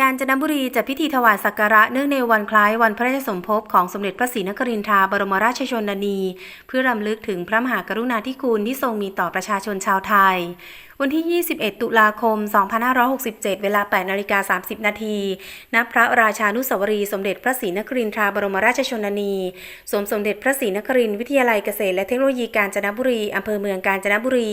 กาญจนบุรีจัดพิธีถวายสักการะเนื่องในวันคล้ายวันพระราชสมภพของสมเด็จพระศรีนครินทราบรมราชชนนี เพื่อรำลึกถึงพระมหากรุณาธิคุณที่ทรงมีต่อประชาชนชาวไทย วันที่ 21 ตุลาคม 2567 เวลา 8นาฬิกา 30 นาทีณพระราชานุสาวรีสมเด็จพระศรีนครินทราบรมราชชนนี สมสมเด็จพระศรีนครินทร์วิทยาลัยเกษตรและเทคโนโลยีกาญจนบุรี อำเภอเมืองกาญจนบุรี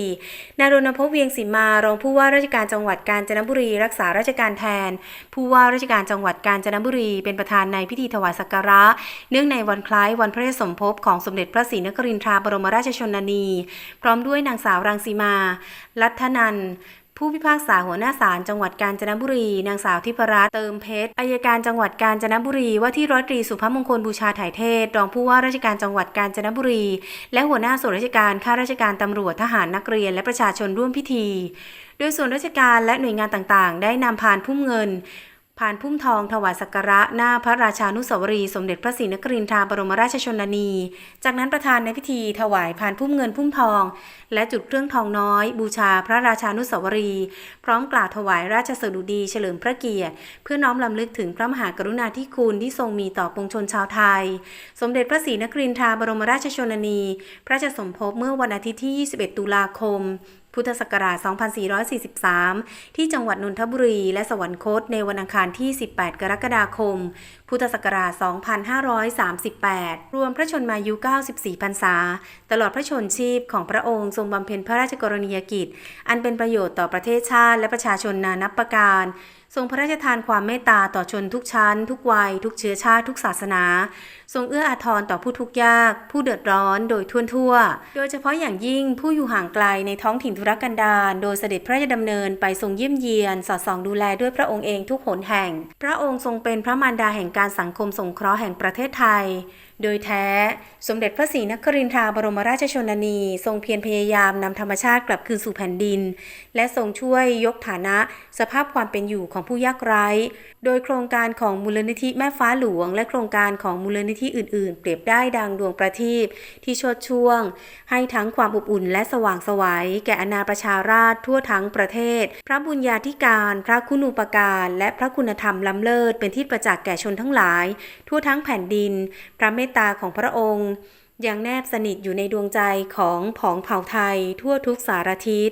นายรณพงษ์เวียงศิมารองผู้ว่าราชการจังหวัดกาญจนบุรี รักษาราชการแทน ผู้ว่าราชการจังหวัดกาญจนบุรี เป็นประธานในพิธีถวายสักการะ เนื่องในวันคล้ายวันพระสมภพของสมเด็จพระศรีนครินทราบรมราชชนนี พร้อมด้วยนางสาวรังสีมา ลัทธนันผู้พิพากษาหัวหน้าศาลจังหวัดกาญจนบุรี นางสาวทิพรัตน์เติมเพชรอายการจังหวัดกาญจนบุรี ว่าที่ร้อยตรีสุภมงคลบูชาถ่ายเทศ รองผู้ว่าราชการจังหวัดกาญจนบุรี และหัวหน้าส่วนราชการข้าราชการตำรวจทหารนักเรียนและประชาชนร่วมพิธี โดยส่วนราชการและหน่วยงานต่างๆ ได้นำพานพุ่มเงิน ผ่านพุ่มทองถวายสักการะหน้าพระราชานุสาวรี สมเด็จพระศรีนครินทราบรมราชชนนี จากนั้นประธานในพิธีถวายผ่านพุ่มเงินพุ่มทอง และจุดเครื่องทองน้อย บูชาพระราชานุสาวรี พร้อมกล่าวถวายราชสดุดีเฉลิมพระเกียรติ เพื่อน้อมลำลึกถึงพระมหากรุณาธิคุณที่ทรงมีต่อปวงชนชาวไทย สมเด็จพระศรีนครินทราบรมราชชนนี พระราชสมภพเมื่อวันอาทิตย์ที่ 21 ตุลาคมพุทธศักราช 2443 ที่จังหวัดนนทบุรีและสวรรคตในวันอังคารที่ 18 กรกฎาคม พุทธศักราช 2538 รวมพระชนมายุ 94 พรรษา ตลอดพระชนชีพของพระองค์ทรงบำเพ็ญพระราชกรณียกิจ อันเป็นประโยชน์ต่อประเทศชาติและประชาชนนานับประการ ทรงพระราชทานความเมตตาต่อชนทุกชั้น ทุกวัย ทุกเชื้อชาติทุกศาสนา ทรงเอื้ออาทรต่อผู้ทุกข์ยาก ผู้เดือดร้อนโดยทั่วทั่ว โดยเฉพาะอย่างยิ่งผู้อยู่ห่างไกลในท้องถิ่นธุรกันดารโดยเสด็จพระราชดำเนินไปทรงเยี่ยมเยียน สอดส่องดูแลด้วยพระองค์เองทุกหนแห่ง พระองค์ทรงเป็นพระมารดาแห่งการสังคมสงเคราะห์แห่งประเทศไทย โดยแท้ สมเด็จพระศรีนครินทราบรมราชชนนี ทรงเพียรพยายามนำธรรมชาติกลับคืนสู่แผ่นดิน และทรงช่วยยกฐานะสภาพความเป็นอยู่ของของผู้ยากไร้ โดยโครงการของมูลนิธิแม่ฟ้าหลวง และโครงการของมูลนิธิอื่น ๆ เปรียบได้ดังดวงประทีปที่ชดช่วง ให้ทั้งความอบอุ่นและสว่างสวัย แก่อนาประชาราษฎร์ทั่วทั้งประเทศ พระบุญญาธิการ พระคุณูปการ และพระคุณธรรมล้ำเลิศเป็นที่ประจักษ์แก่ชนทั้งหลาย ทั่วทั้งแผ่นดิน พระเมตตาของพระองค์ยังแนบสนิทอยู่ในดวงใจของผองเผ่าไทยทั่วทุกสารทิศ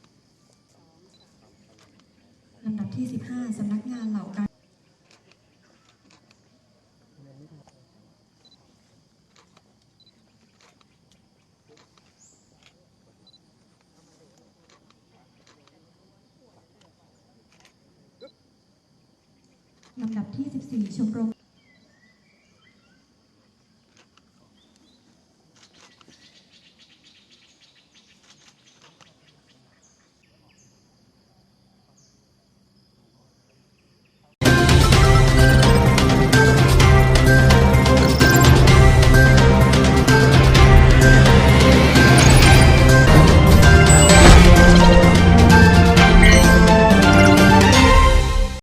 ำดับที่ 15 สำนักงานเหล่าการลำดับที่ 14 ชมรม